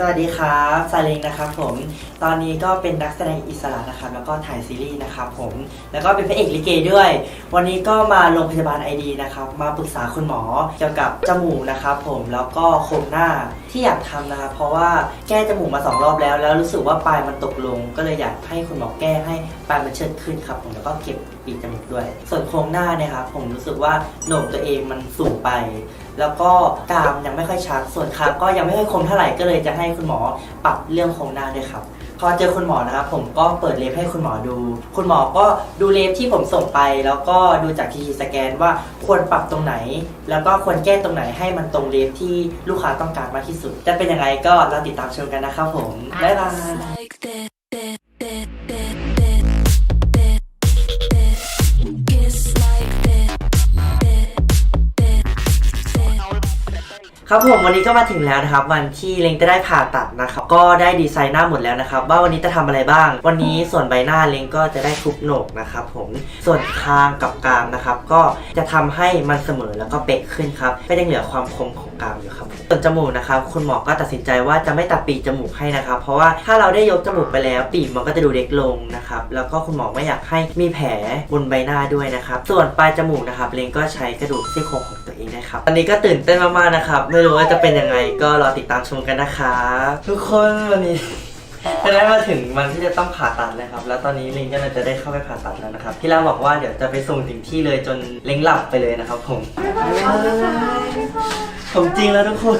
สวัสดีครับซาเลงนะครับผม ตอนนี้ก็เป็นนักแสดงอิสระนะครับแล้วก็ถ่ายซีรีส์นะครับผม แล้วก็เป็นพระเอกลิเกด้วย วันนี้ก็มาโรงพยาบาลไอดีนะครับ มาปรึกษาคุณหมอเกี่ยวกับจมูกนะครับผมแล้วก็โครงหน้าที่อยากทำนะครับเพราะว่าแก้จมูกมาสองรอบแล้ว แล้วรู้สึกว่าปลายมันตกลง ก็เลยอยากให้คุณหมอแก้ให้ปลายมันเชิดขึ้นครับผมแล้วก็เก็บปีกจมูกด้วย ส่วนโครงหน้าเนี่ยครับผมรู้สึกว่าโหนกตัวเองมันสูงไป แล้วก็กรามยังไม่ค่อยชัดส่วนคางก็ยังไม่ค่อยคมเท่าไหร่ก็เลยจะให้คุณหมอปรับเรื่องโครงหน้าด้วยครับพอเจอคุณหมอนะครับผมก็เปิดเล็บให้คุณหมอดู คุณหมอก็ดูเล็บที่ผมส่งไป แล้วก็ดูจากทีสแกนว่าควรปรับตรงไหน แล้วก็ควรแก้ตรงไหนให้มันตรงเล็บที่ลูกค้าต้องการมากที่สุด จะเป็นยังไงก็เราติดตามชมกันนะครับผมบ๊ายบาย ครับผมวันนี้ก็มาถึงแล้วนะครับ วันที่เล้งจะได้ผ่าตัดนะครับ ก็ได้ดีไซน์หน้าหมดแล้วนะครับ ว่าวันนี้จะทำอะไรบ้าง วันนี้ส่วนใบหน้าเล้งก็จะได้ทุบโหนกนะครับผมส่วนคางกับกรามนะครับ ก็จะทำให้มันเสมอแล้วก็เป๊ะขึ้นครับก็ยังเหลือความคมของกรามอยู่ครับส่วนจมูกนะครับคุณหมอก็ตัดสินใจว่าจะไม่ตัดปีกจมูกให้นะครับ เพราะว่าถ้าเราได้ยกจมูกไปแล้วปีกมันก็จะดูเล็กลงนะครับแล้วก็คุณหมอไม่อยากให้มีแผลบนใบหน้าด้วยนะครับส่วนปลายจมูกนะครับเล้งก็ใช้กระดูกซี่โครงของตัวเองนะครับตอนนี้ก็ตื่นเต้นมากๆนะครับไม่รู้ว่าจะเป็นยังไงก็รอติดตามชมกันนะครับทุกคนวันนี้จะได้มาถึงวันที่จะต้องผ่าตัดเลยครับ แล้วตอนนี้ลิงก็จะได้เข้าไปผ่าตัดแล้วนะครับ พี่ลาบอกว่าเดี๋ยวจะไปส่งถึงที่เลยจนเล้งหลับไปเลยนะครับผมผมจริงแล้วทุกคน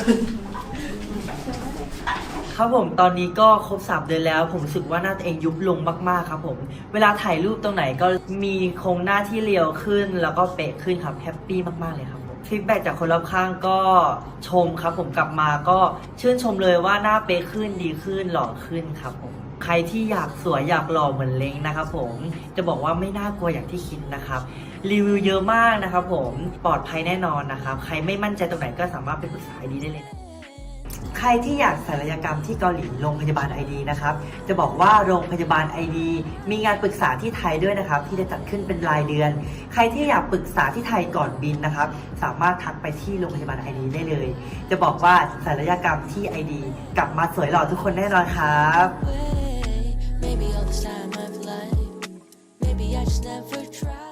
ครับผมตอนนี้ก็ครบ3เดือนแล้ว ผมรู้สึกว่าหน้าตัวเองยุบลงมากๆครับผม เวลาถ่ายรูปตรงไหนก็มีโครงหน้าที่เรียวขึ้น แล้วก็เป๊ะขึ้นครับแฮปปี้มากๆเลยครับผม ฟีดแบ็จากคนรอบข้างก็ชมครับผมกลับมาก็ชื่นชมเลยว่าหน้าเป๊ะขึ้นดีขึ้นหล่อขึ้นครับผมใครที่อยากสวยอยากหล่อเหมือนเล้งนะครับผมจะบอกว่าไม่น่ากลัวอย่างที่คิดนะครับรีวิวเยอะมากนะครับผมปลอดภัยแน่นอนนะครับ ใครไม่มั่นใจตรงไหนก็สามารถไปปรึกษาดีได้เลย ใครที่อยากศัลยกรรมที่เกาหลีโรงพยาบาลไอดีนะครับ จะบอกว่าโรงพยาบาลไอดีมีงานปรึกษาที่ไทยด้วยนะครับ ที่จะจัดขึ้นเป็นรายเดือน ใครที่อยากปรึกษาที่ไทยก่อนบินนะครับ สามารถทักไปที่โรงพยาบาลไอดีได้เลย จะบอกว่าศัลยกรรมที่ไอดีกลับมาสวยหล่อทุกคนแน่นอนครับ Maybe all this time I've lied. Maybe I just never